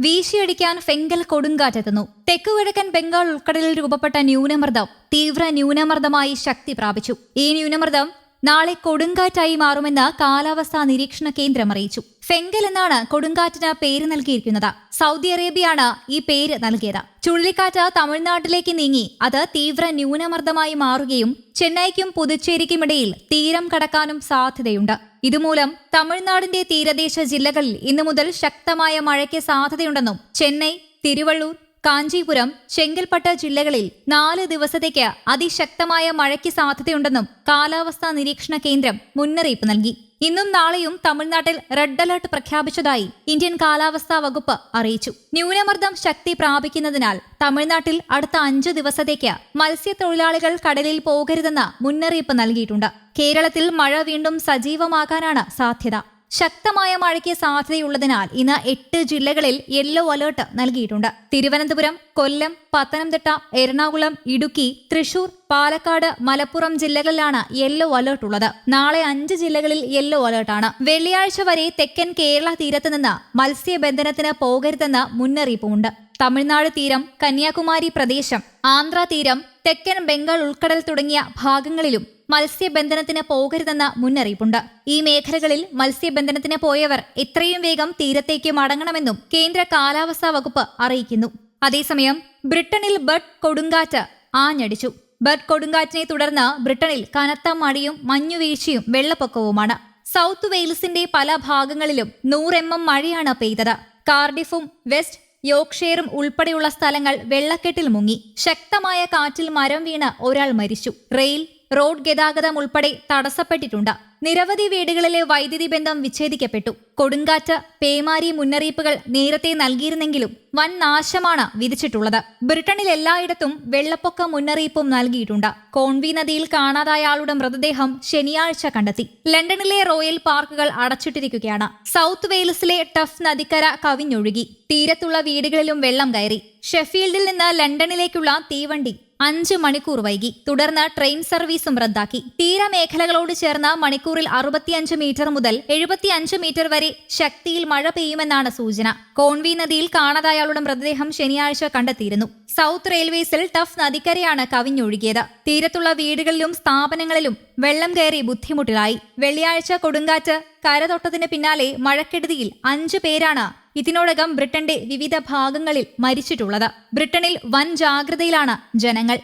വീശിയടിക്കാൻ Fengal കൊടുങ്കാറ്റെത്തുന്നു. തെക്കുകിഴക്കൻ ബംഗാൾ ഉൾക്കടലിൽ രൂപപ്പെട്ട ന്യൂനമർദ്ദം തീവ്ര ന്യൂനമർദ്ദമായി ശക്തി പ്രാപിച്ചു. ഈ ന്യൂനമർദ്ദം നാളെ കൊടുങ്കാറ്റായി മാറുമെന്ന് കാലാവസ്ഥാ നിരീക്ഷണ കേന്ദ്രം അറിയിച്ചു. ഫെങ്കൽ എന്നാണ് കൊടുങ്കാറ്റിന് പേര് നൽകിയിരിക്കുന്നത്. സൗദി അറേബ്യയാണ് ഈ പേര് നൽകിയത്. ചുഴലിക്കാറ്റ് തമിഴ്നാട്ടിലേക്ക് നീങ്ങി. അത് തീവ്ര ന്യൂനമർദ്ദമായി മാറുകയും ചെന്നൈക്കും പുതുച്ചേരിക്കുമിടയിൽ തീരം കടക്കാനും സാധ്യതയുണ്ട്. ഇതുമൂലം തമിഴ്നാടിന്റെ തീരദേശ ജില്ലകളിൽ ഇന്നു മുതൽ ശക്തമായ മഴയ്ക്ക് സാധ്യതയുണ്ടെന്നും ചെന്നൈ തിരുവള്ളൂർ കാഞ്ചീപുരം ചെങ്കൽപ്പട്ട് ജില്ലകളിൽ നാല് ദിവസത്തേക്ക് അതിശക്തമായ മഴയ്ക്ക് സാധ്യതയുണ്ടെന്നും കാലാവസ്ഥാ നിരീക്ഷണ കേന്ദ്രം മുന്നറിയിപ്പ് നൽകി. ഇന്നും നാളെയും തമിഴ്നാട്ടിൽ റെഡ് അലർട്ട് പ്രഖ്യാപിച്ചതായി ഇന്ത്യൻ കാലാവസ്ഥാ വകുപ്പ് അറിയിച്ചു. ന്യൂനമർദ്ദം ശക്തി പ്രാപിക്കുന്നതിനാൽ തമിഴ്നാട്ടിൽ അടുത്ത അഞ്ചു ദിവസത്തേക്ക് മത്സ്യത്തൊഴിലാളികൾ കടലിൽ പോകരുതെന്ന് മുന്നറിയിപ്പ് നൽകിയിട്ടുണ്ട്. കേരളത്തിൽ മഴ വീണ്ടും സജീവമാകാനാണ് സാധ്യത. ശക്തമായ മഴയ്ക്ക് സാധ്യതയുള്ളതിനാൽ ഇന്ന് എട്ട് ജില്ലകളിൽ യെല്ലോ അലേർട്ട് നൽകിയിട്ടുണ്ട്. തിരുവനന്തപുരം കൊല്ലം പത്തനംതിട്ട എറണാകുളം ഇടുക്കി തൃശൂർ പാലക്കാട് മലപ്പുറം ജില്ലകളിലാണ് യെല്ലോ അലേർട്ട് ഉള്ളത്. നാളെ അഞ്ച് ജില്ലകളിൽ യെല്ലോ അലേർട്ടാണ് വെള്ളിയാഴ്ച വരെ തെക്കൻ കേരള തീരത്ത് നിന്ന് മത്സ്യബന്ധനത്തിന് പോകരുതെന്ന് മുന്നറിയിപ്പുമുണ്ട്. തമിഴ്നാട് തീരം കന്യാകുമാരി പ്രദേശം ആന്ധ്ര തീരം തെക്കൻ ബംഗാൾ ഉൾക്കടൽ തുടങ്ങിയ ഭാഗങ്ങളിലും മത്സ്യബന്ധനത്തിന് പോകരുതെന്ന മുന്നറിയിപ്പുണ്ട്. ഈ മേഖലകളിൽ മത്സ്യബന്ധനത്തിന് പോയവർ എത്രയും വേഗം തീരത്തേക്ക് മടങ്ങണമെന്നും കേന്ദ്ര കാലാവസ്ഥാ വകുപ്പ് അറിയിക്കുന്നു. അതേസമയം ബ്രിട്ടനിൽ ബഡ് കൊടുങ്കാറ്റ് ആഞ്ഞടിച്ചു. ബഡ് കൊടുങ്കാറ്റിനെ തുടർന്ന് ബ്രിട്ടനിൽ കനത്ത മഴയും മഞ്ഞുവീഴ്ചയും വെള്ളപ്പൊക്കവുമാണ്. സൗത്ത് വെയിൽസിന്റെ പല ഭാഗങ്ങളിലും നൂറ് എം എം മഴയാണ് പെയ്തത്. കാർഡിഫും വെസ്റ്റ് യോക്ഷെയറും ഉൾപ്പെടെയുള്ള സ്ഥലങ്ങൾ വെള്ളക്കെട്ടിൽ മുങ്ങി. ശക്തമായ കാറ്റിൽ മരം വീണ് ഒരാൾ മരിച്ചു. റെയിൽ റോഡ് ഗതാഗതം ഉൾപ്പെടെ തടസ്സപ്പെട്ടിട്ടുണ്ട്. നിരവധി വീടുകളിലെ വൈദ്യുതി ബന്ധം വിച്ഛേദിക്കപ്പെട്ടു. കൊടുങ്കാറ്റ് പേമാരി മുന്നറിയിപ്പുകൾ നേരത്തെ നൽകിയിരുന്നെങ്കിലും വൻ നാശമാണ് വിധിച്ചിട്ടുള്ളത്. ബ്രിട്ടനിൽ എല്ലായിടത്തും വെള്ളപ്പൊക്ക മുന്നറിയിപ്പും നൽകിയിട്ടുണ്ട്. കോൺവി നദിയിൽ കാണാതായ ആളുടെ മൃതദേഹം ശനിയാഴ്ച കണ്ടെത്തി. ലണ്ടനിലെ റോയൽ പാർക്കുകൾ അടച്ചിട്ടിരിക്കുകയാണ്. South വെയിൽസിലെ tough നദിക്കര കവിഞ്ഞൊഴുകി. തീരത്തുള്ള വീടുകളിലും വെള്ളം കയറി. ഷെഫീൽഡിൽ നിന്ന് ലണ്ടനിലേക്കുള്ള തീവണ്ടി അഞ്ച് മണിക്കൂർ വൈകി. തുടർന്ന് ട്രെയിൻ സർവീസും റദ്ദാക്കി. തീരമേഖലകളോട് ചേർന്ന മണിക്കൂറിൽ അറുപത്തിയഞ്ച് മീറ്റർ മുതൽ എഴുപത്തിയഞ്ച് മീറ്റർ വരെ ശക്തിയിൽ മഴ പെയ്യുമെന്നാണ് സൂചന. കോൺവി നദിയിൽ കാണാതായാളുടെ മൃതദേഹം ശനിയാഴ്ച കണ്ടെത്തിയിരുന്നു. സൗത്ത് റെയിൽവേസിൽ ടഫ് നദിക്കരയാണ് കവിഞ്ഞൊഴുകിയത്. തീരത്തുള്ള വീടുകളിലും സ്ഥാപനങ്ങളിലും വെള്ളം കയറി ബുദ്ധിമുട്ടിലായി. വെള്ളിയാഴ്ച കൊടുങ്കാറ്റ് കരതൊട്ടതിന് പിന്നാലെ മഴക്കെടുതിയിൽ അഞ്ചു പേരാണ് ഇതിനോടകം ബ്രിട്ടന്റെ വിവിധ ഭാഗങ്ങളിൽ മരിച്ചിട്ടുള്ളത്. ബ്രിട്ടനിൽ വൻ ജാഗ്രതയിലാണ് ജനങ്ങൾ.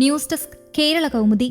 News desk Kerala Kaumudi.